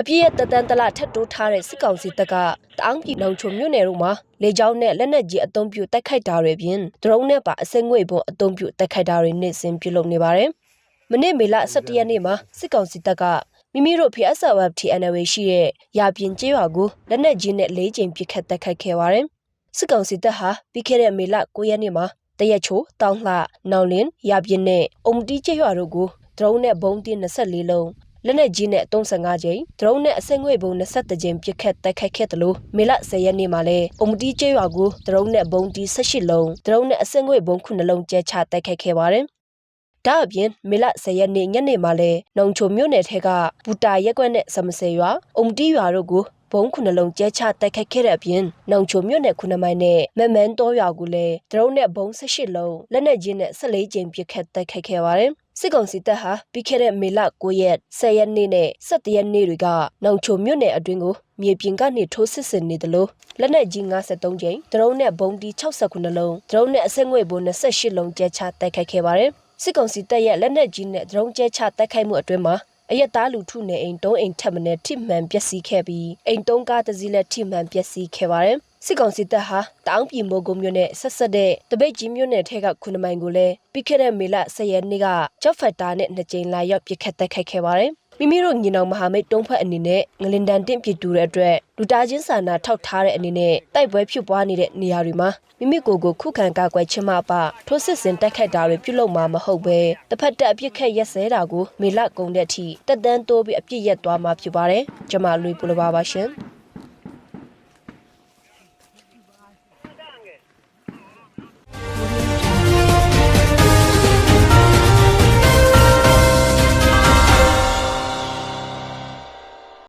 အပြည့်ရဲ့တတန်တလထက်တိုးထားတဲ့စစ်ကောင်စီတပ်ကတအောင်းပြည်နောင်ချုံမြို့နယ်တို့မှာလေကြောင်းနဲ့လက်နက်ကြီးအုံပြုတိုက်ခိုက်တာတွေပြင်ဒရုန်းနဲ့ပါအစက်ငွေပုံအုံပြုတိုက်ခိုက်တာတွေနေ့စဉ်ပြုလုပ်နေပါတယ်။မနေ့မေလ17ရက်နေ့မှာစစ်ကောင်စီတပ်ကမိမိတို့ PSWF TNW ရှိတဲ့ရာပြင်ကျေးရွာကိုလက်နက်ကြီးနဲ့၄ကြိမ်ပစ်ခတ်တိုက်ခိုက်ခဲ့ပါတယ်။စစ်ကောင်စီတပ်ဟာပြီးခဲ့တဲ့မေလ9ရက်နေ့မှာတရက်ချိုတောင်းလှနောင်လင်းရာပြင်းနဲ့အုံတီကျေးရွာတို့ကို ဒရုန်းနဲ့ဘုံတင်း24လုံးလက်နက်ကြီးနဲ့35ကြိမ်ဒရုန်းနဲ့အစက်ငွေဘုံ21ကြိမ်ပစ်ခတ်တိုက်ခိုက်ခဲ့တယ်လို့မေလ10ရက်နေ့မှာလဲအုံတီကျေးရွာကိုဒရုန်းနဲ့ဘုံတီ18လုံးဒရုန်းနဲ့အစက်ငွေဘုံ9လုံးကျဲချတိုက်ခိုက်ခဲ့ပါတယ်ဒါအပြင်မေလ10ရက်နေ့ညနေမှာလဲနှုံချိုမြို့နယ်ထဲကဘူတာရက်ကွက်နဲ့စမစဲရွာအုံတီရွာတို့ကိုဘုံခုနှလုံးကျဲချတိုက်ခိုက်ခဲ့တဲ့အပြင်နှုံချိုမြို့နယ်ခုနှစ်မိုင်နဲ့မမန်းတော်ရွာကိုလည်းဒရုန်းနဲ့ဘုံ18လုံးလက်နက်ကြီးနဲ့14ကြိမ်ပစ်ခတ်တိုက်ခိုက်ခဲ့ပါတယ် စစ်ကောင်စီတပ်ဟာပြီးခဲ့တဲ့မေလ9ရက်10ရက်နေ့နဲ့17ရက်နေ့တွေကနောင်ချိုမြို့နယ်အတွင်းကိုမြေပြင်ကနေထိုးစစ်ဆင်နေတယ်လို့လက်နက်ကြီး53ကြိမ်ဒရုန်းနဲ့ဘုံဒီ69လုံးဒရုန်းနဲ့အစက်ငွေဘုံ28လုံးကျဲချတိုက်ခိုက်ခဲ့ပါတယ်စစ်ကောင်စီတပ်ရဲ့လက်နက်ကြီးနဲ့ဒရုန်းကျဲချတိုက်ခိုက်မှုအတွင်းမှာ အရက်သားလူထုနေအိမ်တုံးအိမ်ထက်မင်းထိမှန်ပျက်စီးခဲ့ပြီးအိမ်တုံးကားတစ်စီးလည်းထိမှန်ပျက်စီးခဲ့ပါတယ်စစ်ကောင်စီတပ်ဟာတောင်ပြည်မိုးကုံမြို့နယ်ဆက်ဆက်တဲ့တပိတ်ကြီးမြို့နယ်ထဲကခုနမိုင်ကိုလည်းပြီးခဲ့တဲ့မေလ10ရက်နေ့ကကြောက်ဖက်တာနဲ့နှစ်ကြိမ်လာရောက်ပစ်ခတ်တိုက်ခိုက်ခဲ့ပါတယ် မိမိတို့ညီနောင်မဟာမိတ်တုံးဖက်အနေနဲ့ငလင်တန်တင့်ပြတူတဲ့အတွက်လူသားချင်းစာနာထောက်ထားတဲ့အနေနဲ့တိုက်ပွဲဖြစ်ပွားနေတဲ့နေရာတွေမှာမိမိကိုယ်ကိုခုခံကာကွယ်ခြင်းမပထိုးစစ်ဆင်တိုက်ခိုက်တာတွေပြုလုပ်မှာမဟုတ်ပဲတစ်ဖက်တက်အပြစ်ခက်ရက်စဲတာကိုမေလကုံတဲ့အထိတက်တန်းတိုးပြီးအပြစ်ရက်သွားမှာဖြစ်ပါတယ်ကျွန်မလွေပူလပါပါရှင်